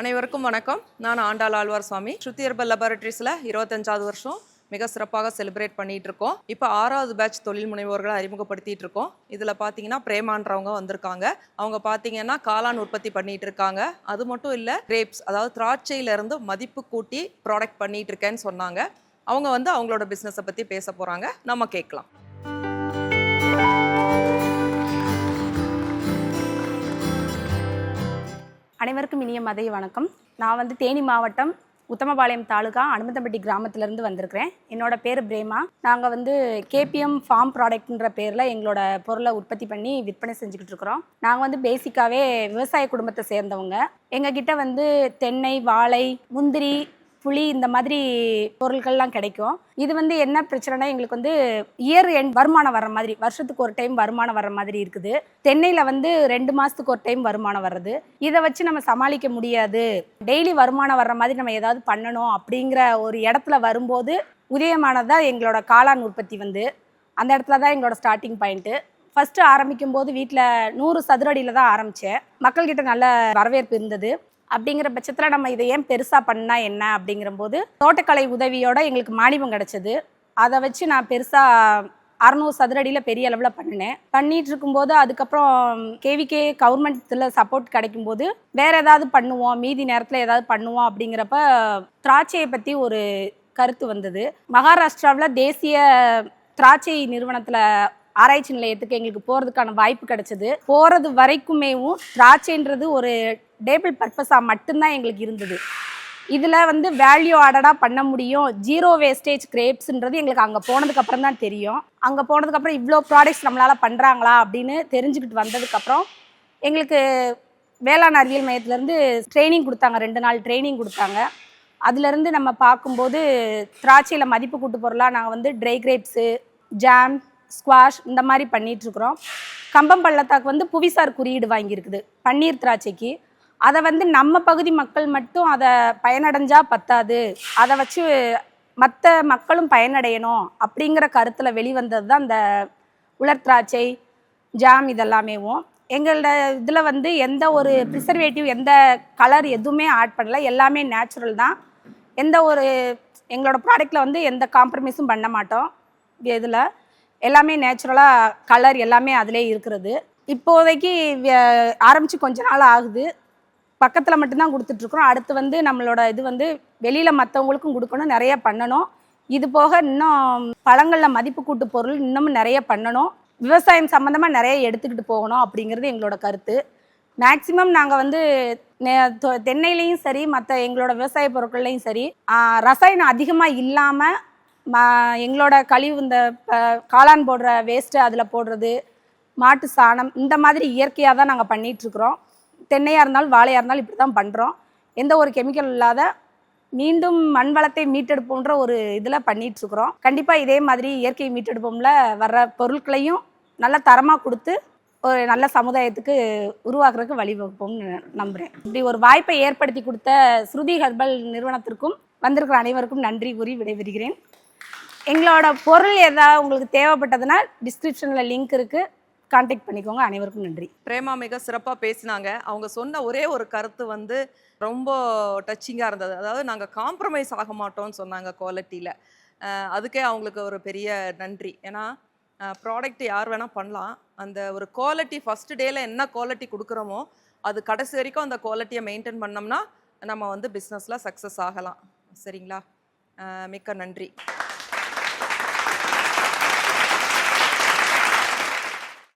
அனைவருக்கும் வணக்கம். நான் ஆண்டாள் ஆழ்வார் சுவாமி. ஸ்ருதி ஹெர்பல் லெபார்டரிஸில் இருபத்தஞ்சாவது வருஷம் மிக சிறப்பாக செலிப்ரேட் பண்ணிகிட்டு இருக்கோம் இப்போ ஆறாவது பேட்ச் தொழில் முனைவோர்களை அறிமுகப்படுத்திட்டு இருக்கோம் இதில் பார்த்தீங்கன்னா பிரேமான்றவங்க வந்திருக்காங்க. அவங்க பார்த்தீங்கன்னா காளான் உற்பத்தி பண்ணிகிட்டு இருக்காங்க அது மட்டும் இல்லை கிரேப்ஸ் அதாவது திராட்சையிலேருந்து மதிப்பு கூட்டி ப்ராடக்ட் பண்ணிகிட்டு இருக்கேன்னு சொன்னாங்க. அவங்க வந்து அவங்களோட பிஸ்னஸை பற்றி பேச போகிறாங்க நம்ம கேட்கலாம். அனைவருக்கும் இனிய மதிய வணக்கம். நான் வந்து தேனி மாவட்டம் உத்தமபாளையம் தாலுகா அனுமந்தம்பட்டி கிராமத்திலேருந்து வந்திருக்கிறேன். என்னோட பேர் பிரேமா. நாங்கள் வந்து கேபிஎம் ஃபார்ம் ப்ராடக்ட்ன்ற பேரில் எங்களோட பொருளை உற்பத்தி பண்ணி விற்பனை செஞ்சுக்கிட்டு இருக்கிறோம். நாங்கள் வந்து பேசிக்காகவே விவசாய குடும்பத்தை சேர்ந்தவங்க. எங்ககிட்ட வந்து தென்னை வாழை முந்திரி புளி இந்த மாதிரி பொருட்கள்லாம் கிடைக்கும். இது வந்து என்ன பிரச்சனைனா எங்களுக்கு வந்து இயர் எண்ட் வருமானம் வர்ற மாதிரி வருஷத்துக்கு ஒரு டைம் வருமானம் வர்ற மாதிரி இருக்குது. தென்னையில் வந்து ரெண்டு மாதத்துக்கு ஒரு டைம் வருமானம் வர்றது. இதை வச்சு நம்ம சமாளிக்க முடியாது. டெய்லி வருமானம் வர்ற மாதிரி நம்ம ஏதாவது பண்ணணும் அப்படிங்கிற ஒரு இடத்துல வரும்போது உதயமானதான் எங்களோட காளான் உற்பத்தி வந்து. அந்த இடத்துல தான் எங்களோட ஸ்டார்டிங் பாயிண்ட்டு ஃபஸ்ட்டு ஆரம்பிக்கும் போது வீட்டில் நூறு சதுரடியில் தான் ஆரம்பித்தேன் மக்கள்கிட்ட நல்ல வரவேற்பு இருந்தது. அப்படிங்கிற பட்சத்தில் நம்ம இதை ஏன் பெருசாக பண்ணால் என்ன அப்படிங்கிறபோது தோட்டக்கலை உதவியோட எங்களுக்கு மானியம் கிடச்சிது. அதை வச்சு நான் பெருசாக அறநூறு சதுரடியில் பெரிய அளவில் பண்ணினேன். பண்ணிட்டு இருக்கும்போது அதுக்கப்புறம் கேவிகே கவர்மெண்ட்டில் சப்போர்ட் கிடைக்கும்போது வேற ஏதாவது பண்ணுவோம் மீதி நேரத்தில் ஏதாவது பண்ணுவோம் அப்படிங்கிறப்ப திராட்சையை பற்றி ஒரு கருத்து வந்தது. மகாராஷ்டிராவில் தேசிய திராட்சை நிறுவனத்தில் ஆராய்ச்சி நிலையத்துக்கு எங்களுக்கு போகிறதுக்கான வாய்ப்பு கிடைச்சது. போகிறது வரைக்குமேவும் திராட்சைன்றது ஒரு டேபிள் பர்பஸாக மட்டும்தான் எங்களுக்கு இருந்தது. இதில் வந்து வேல்யூ ஆடடாக பண்ண முடியும். ஜீரோ வேஸ்டேஜ் கிரேப்ஸ்ன்றது எங்களுக்கு அங்கே போனதுக்கப்புறம் தான் தெரியும். அங்கே போனதுக்கப்புறம் இவ்வளோ ப்ராடக்ட்ஸ் நம்மளால் பண்ணுறாங்களா அப்படின்னு தெரிஞ்சுக்கிட்டு வந்ததுக்கப்புறம் எங்களுக்கு வேளாண் அறிவியல் மையத்துலேருந்து ட்ரைனிங் கொடுத்தாங்க. ரெண்டு நாள் ட்ரைனிங் கொடுத்தாங்க. அதுலேருந்து நம்ம பார்க்கும்போது திராட்சையில் மதிப்பு கூட்டு பொருளாக நாங்கள் வந்து ட்ரை கிரேப்ஸு ஜாம் ஸ்குவாஷ் இந்த மாதிரி பண்ணிகிட்ருக்குறோம் கம்பம் பள்ளத்தாக்கு வந்து புவிசார் குறியீடு வாங்கியிருக்குது. பன்னீர் திராட்சைக்கு. அதை வந்து நம்ம பகுதி மக்கள் மட்டும் அதை பயனடைஞ்சால் பத்தாது. அதை வச்சு மற்ற மக்களும் பயனடையணும் அப்படிங்கிற கருத்தில் வெளிவந்தது தான் அந்த உலர் திராட்சை ஜாம் இதெல்லாமேவும். எங்களோட இதில் வந்து எந்த ஒரு ப்ரிசர்வேட்டிவ் எந்த கலர் எதுவுமே ஆட் பண்ணல. எல்லாமே நேச்சுரல் தான். எந்த ஒரு எங்களோட ப்ராடக்டில் வந்து எந்த காம்ப்ரமைஸும் பண்ண மாட்டோம். இதில் எல்லாமே நேச்சுரலாக கலர் எல்லாமே அதிலே இருக்கிறது. இப்போதைக்கு ஆரம்பித்து கொஞ்ச நாள் ஆகுது. பக்கத்தில் மட்டும்தான் கொடுத்துட்ருக்குறோம் அடுத்து வந்து நம்மளோட இது வந்து வெளியில் மற்றவங்களுக்கும் கொடுக்கணும் நிறைய பண்ணணும். இது போக இன்னும் பழங்களில் மதிப்பு கூட்டு பொருள் இன்னமும் நிறைய பண்ணணும். விவசாயம் சம்மந்தமாக நிறைய எடுத்துக்கிட்டு போகணும் அப்படிங்கிறது எங்களோட கருத்து. மேக்ஸிமம் நாங்கள் வந்து தென்னையிலையும் சரி மற்ற எங்களோட விவசாய பொருட்கள்லையும் சரி ரசாயனம் அதிகமாக இல்லாமல் ம எங்களோட கழிவு இந்த காளான் போடுற வேஸ்ட்டு அதில் போடுறது மாட்டு சாணம் இந்த மாதிரி இயற்கையாக தான் நாங்கள் பண்ணிகிட்ருக்குறோம் தென்னையாக இருந்தாலும் வாழையாக இருந்தாலும் இப்படி தான் பண்ணுறோம் எந்த ஒரு கெமிக்கல் இல்லாத மீண்டும் மண் வளத்தை மீட்டெடுப்போன்ற ஒரு இதில் பண்ணிகிட்ருக்குறோம் கண்டிப்பாக இதே மாதிரி இயற்கை மீட்டெடுப்போம்ல வர்ற பொருட்களையும் நல்ல தரமாக கொடுத்து ஒரு நல்ல சமுதாயத்துக்கு உருவாக்குறதுக்கு வழிவகுப்போம்னு நம்புகிறேன் இப்படி ஒரு வாய்ப்பை ஏற்படுத்தி கொடுத்த ஸ்ருதி ஹெர்பல் நிறுவனத்திற்கும் வந்திருக்கிற அனைவருக்கும் நன்றி கூறி விடைபெறுகிறேன். எங்களோட பொருள் ஏதாவது உங்களுக்கு தேவைப்பட்டதுன்னா டிஸ்கிரிப்ஷனில் லிங்க் இருக்குது கான்டாக்ட் பண்ணிக்கோங்க. அனைவருக்கும் நன்றி. பிரேமா மிக சிறப்பாக பேசினாங்க. அவங்க சொன்ன ஒரே ஒரு கருத்து வந்து ரொம்ப டச்சிங்காக இருந்தது. அதாவது நாங்கள் காம்ப்ரமைஸ் ஆக மாட்டோம்னு சொன்னாங்க குவாலிட்டியில் அதுக்கே அவங்களுக்கு ஒரு பெரிய நன்றி. ஏன்னா ப்ராடக்ட் யார் வேணால் பண்ணலாம். அந்த ஒரு குவாலிட்டி ஃபஸ்ட்டு டேயில் என்ன குவாலிட்டி கொடுக்குறோமோ அது கடைசி வரைக்கும் அந்த குவாலிட்டியை மெயின்டைன் பண்ணோம்னா நம்ம வந்து பிஸ்னஸில் சக்ஸஸ் ஆகலாம். சரிங்களா? மிக்க நன்றி.